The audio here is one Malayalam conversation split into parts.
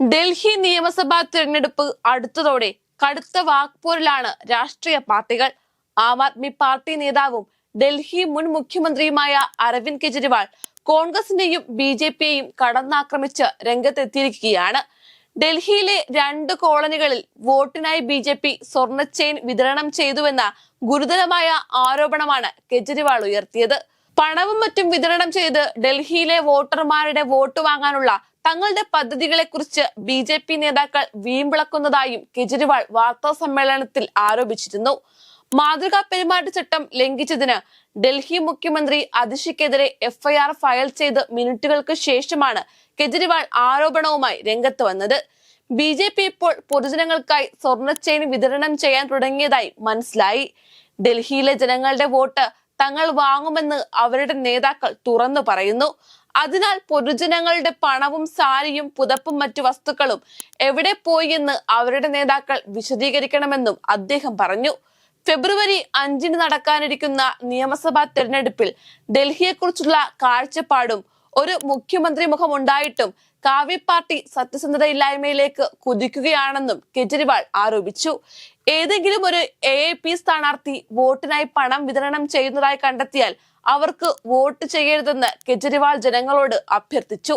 ഡൽഹി നിയമസഭാ തിരഞ്ഞെടുപ്പ് അടുത്തതോടെ കടുത്ത വാക്പോരിലാണ് രാഷ്ട്രീയ പാർട്ടികൾ. ആം ആദ്മി പാർട്ടി നേതാവും ഡൽഹി മുൻ മുഖ്യമന്ത്രിയുമായ അരവിന്ദ് കെജ്രിവാൾ കോൺഗ്രസിനെയും ബി ജെ പിയെയും കടന്നാക്രമിച്ച് രംഗത്തെത്തിയിരിക്കുകയാണ്. ഡൽഹിയിലെ രണ്ട് കോളനികളിൽ വോട്ടിനായി ബി ജെ പി സ്വർണ ചെയിൻ വിതരണം ചെയ്തുവെന്ന ഗുരുതരമായ ആരോപണമാണ് കെജ്രിവാൾ ഉയർത്തിയത്. പണവും മറ്റും വിതരണം ചെയ്ത് ഡൽഹിയിലെ വോട്ടർമാരുടെ വോട്ട് വാങ്ങാനുള്ള തങ്ങളുടെ പദ്ധതികളെ കുറിച്ച് ബി ജെ പി നേതാക്കൾ വീമ്പിളക്കുന്നതായും കെജ്രിവാൾ വാർത്താ സമ്മേളനത്തിൽ ആരോപിച്ചിരുന്നു. മാതൃകാ പെരുമാറ്റച്ചട്ടം ലംഘിച്ചതിന് ഡൽഹി മുഖ്യമന്ത്രി അതിഷിക്കെതിരെ എഫ്ഐആർ ഫയൽ ചെയ്ത് മിനിറ്റുകൾക്ക് ശേഷമാണ് കെജ്രിവാൾ ആരോപണവുമായി രംഗത്ത് വന്നത്. ബി ജെ പി ഇപ്പോൾ പൊതുജനങ്ങൾക്കായി സ്വർണ ചെയിൻ വിതരണം ചെയ്യാൻ തുടങ്ങിയതായി മനസ്സിലായി. ഡൽഹിയിലെ ജനങ്ങളുടെ വോട്ട് തങ്ങൾ വാങ്ങുമെന്ന് അവരുടെ നേതാക്കൾ തുറന്നു പറയുന്നു. അതിനാൽ പൊതുജനങ്ങളുടെ പണവും സാരിയും പുതപ്പും മറ്റു വസ്തുക്കളും എവിടെ പോയി എന്ന് അവരുടെ നേതാക്കൾ വിശദീകരിക്കണമെന്നും അദ്ദേഹം പറഞ്ഞു. ഫെബ്രുവരി അഞ്ചിന് നടക്കാനിരിക്കുന്ന നിയമസഭാ തെരഞ്ഞെടുപ്പിൽ ഡൽഹിയെക്കുറിച്ചുള്ള കാഴ്ചപ്പാടും ഒരു മുഖ്യമന്ത്രി മുഖം ഉണ്ടായിട്ടും കാവ്യ പാർട്ടി സത്യസന്ധതയില്ലായ്മയിലേക്ക് കുതിക്കുകയാണെന്നും കെജ്രിവാൾ ആരോപിച്ചു. ഏതെങ്കിലും ഒരു എ പി സ്ഥാനാർത്ഥി വോട്ടിനായി പണം വിതരണം ചെയ്യുന്നതായി കണ്ടെത്തിയാൽ അവർക്ക് വോട്ട് ചെയ്യരുതെന്ന് കെജ്രിവാൾ ജനങ്ങളോട് അഭ്യർത്ഥിച്ചു.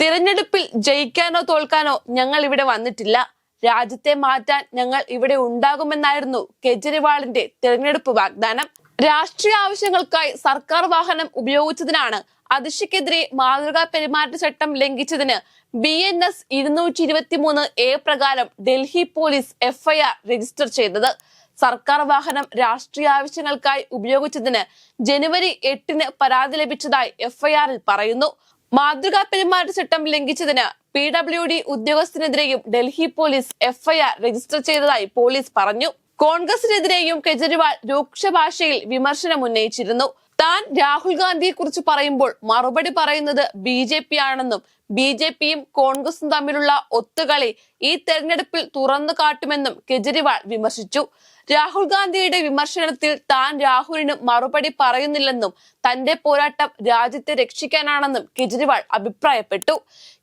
തിരഞ്ഞെടുപ്പിൽ ജയിക്കാനോ തോൽക്കാനോ ഞങ്ങൾ ഇവിടെ വന്നിട്ടില്ല. രാജ്യത്തെ മാറ്റാൻ ഞങ്ങൾ ഇവിടെ ഉണ്ടാകുമെന്നായിരുന്നു കെജ്രിവാളിന്റെ തിരഞ്ഞെടുപ്പ് വാഗ്ദാനം. രാഷ്ട്രീയ ആവശ്യങ്ങൾക്കായി സർക്കാർ വാഹനം ഉപയോഗിച്ചതിനാണ് അതിഷയ്ക്കെതിരെ മാതൃകാ പെരുമാറ്റച്ചട്ടം ലംഘിച്ചതിന് ബി എൻ എസ് ഇരുന്നൂറ്റി ഇരുപത്തി മൂന്ന് എ പ്രകാരം ഡൽഹി പോലീസ് എഫ്ഐആർ രജിസ്റ്റർ ചെയ്തത്. സർക്കാർ വാഹനം രാഷ്ട്രീയ ആവശ്യങ്ങൾക്കായി ഉപയോഗിച്ചതിന് ജനുവരി എട്ടിന് പരാതി ലഭിച്ചതായി എഫ്ഐആറിൽ പറയുന്നു. മാതൃകാ പെരുമാറ്റച്ചട്ടം ലംഘിച്ചതിന് പി ഡബ്ല്യു ഡി ഉദ്യോഗസ്ഥനെതിരെയും ഡൽഹി പോലീസ് എഫ്ഐആർ രജിസ്റ്റർ ചെയ്തതായി പോലീസ് പറഞ്ഞു. കോൺഗ്രസിനെതിരെയും കെജ്രിവാൾ രൂക്ഷ ഭാഷയിൽ വിമർശനം ഉന്നയിച്ചിരുന്നു താൻ രാഹുൽ ഗാന്ധിയെ കുറിച്ച് പറയുമ്പോൾ മറുപടി പറയുന്നത് ബി ജെ പി ആണെന്നും ബി ജെ പിയും കോൺഗ്രസും തമ്മിലുള്ള ഒത്തുകളി ഈ തെരഞ്ഞെടുപ്പിൽ തുറന്നു കാട്ടുമെന്നും കെജ്രിവാൾ വിമർശിച്ചു. രാഹുൽ ഗാന്ധിയുടെ വിമർശനത്തിൽ താൻ രാഹുലിന് മറുപടി പറയുന്നില്ലെന്നും തന്റെ പോരാട്ടം രാജ്യത്തെ രക്ഷിക്കാനാണെന്നും കെജ്രിവാൾ അഭിപ്രായപ്പെട്ടു.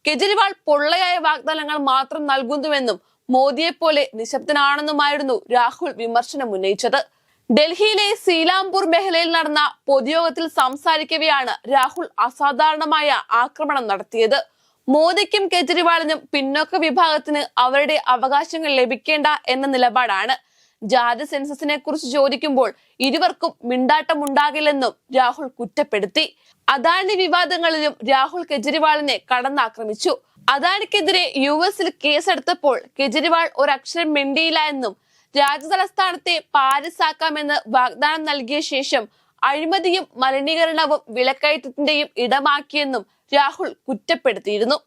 കെജ്രിവാൾ പൊള്ളയായ വാഗ്ദാനങ്ങൾ മാത്രം നൽകുന്നുവെന്നും മോദിയെപ്പോലെ നിശബ്ദനാണെന്നുമായിരുന്നു രാഹുൽ വിമർശനം ഉന്നയിച്ചത് ഡൽഹിയിലെ സീലാംപൂർ മേഖലയിൽ നടന്ന പൊതുയോഗത്തിൽ സംസാരിക്കവെയാണ് രാഹുൽ അസാധാരണമായ ആക്രമണം നടത്തിയത്. മോദിക്കും കെജ്രിവാളിനും പിന്നോക്ക വിഭാഗത്തിന് അവരുടെ അവകാശങ്ങൾ ലഭിക്കേണ്ട എന്ന നിലപാടാണ്. ജാതി സെൻസസിനെ കുറിച്ച് ചോദിക്കുമ്പോൾ ഇരുവർക്കും മിണ്ടാട്ടമുണ്ടാകില്ലെന്നും രാഹുൽ കുറ്റപ്പെടുത്തി. അദാനി വിവാദങ്ങളിലും രാഹുൽ കെജ്രിവാളിനെ കടന്നാക്രമിച്ചു. അദാനിക്കെതിരെ യു എസിൽ കേസെടുത്തപ്പോൾ കെജ്രിവാൾ ഒരക്ഷരം മിണ്ടിയില്ല എന്നും രാജ്യതലസ്ഥാനത്തെ പാരിസാക്കാമെന്ന് വാഗ്ദാനം നൽകിയ ശേഷം അഴിമതിയും മലിനീകരണവും വിലക്കയറ്റത്തിന്റെയും ഇടമാക്കിയെന്നും രാഹുൽ കുറ്റപ്പെടുത്തിയിരുന്നു.